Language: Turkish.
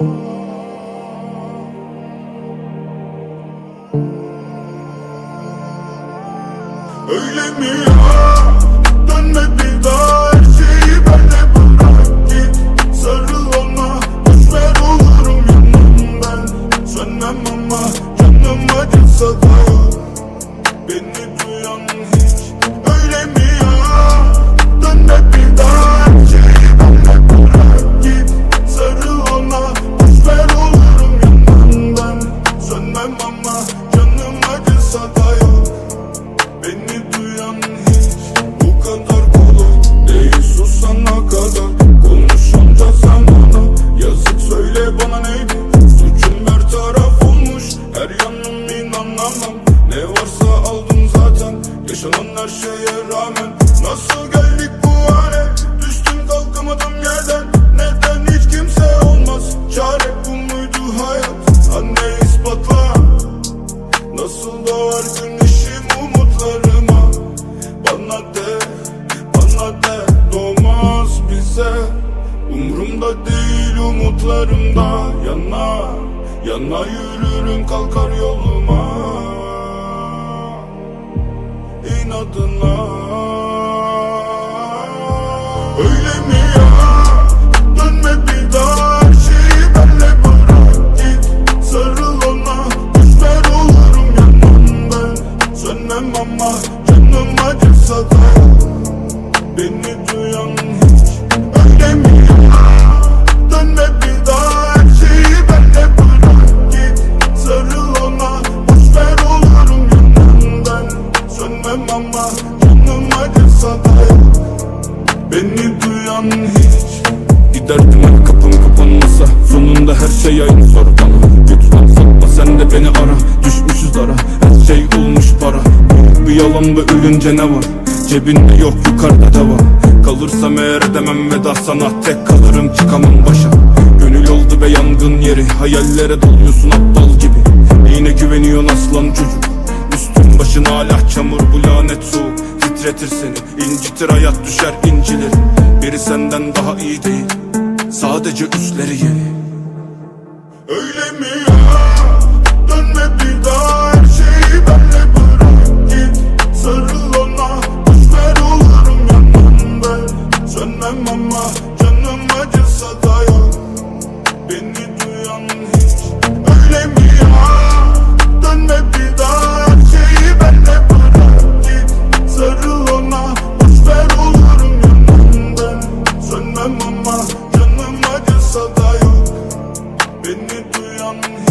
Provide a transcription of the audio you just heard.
Öyle mi ya? Dönme bir daha Yaşanan her şeye rağmen. Nasıl geldik bu hale? Düştüm kalkamadım yerden. Neden hiç kimse olmaz? Çare bu muydu hayat? Anne ispatla. Nasıl doğar güneşim umutlarıma? Bana de, bana de. Doğmaz bize. Umrumda değil umutlarımda. Yana, yana yürürüm kalkar yoluma adına Giderdim her kapım kapanmasa Sonunda her şey aynı sor bana. Lütfen satma sen de beni ara. Düşmüşüz ara Her şey olmuş para. Bir yalan ve ölünce ne var? Cebinde yok yukarıda da var. Kalırsam eğer edemem veda sana Tek kalırım çıkamam başa. Gönül oldu ve yangın yeri Hayallere doluyorsun aptal gibi. Yine güveniyorsun aslan çocuk? Üstün başın hala çamur bu lanet soğuk. Titretir seni incitir hayat düşer incilir Biri senden daha iyi değil sadece üstleri yeni. Öyle mi? Ya? Dönme bir daha her şeyi benle bırak. Git Sarıl ona. Boşver olurum yanında. Sönmem ama canım acısa da yok. Beni duyan hiç Öyle mi? Ya? Dönme bir daha her şeyi benle bırak. Git Sarıl ona. Boşver olurum yanında. Sönmem ama Beni duyan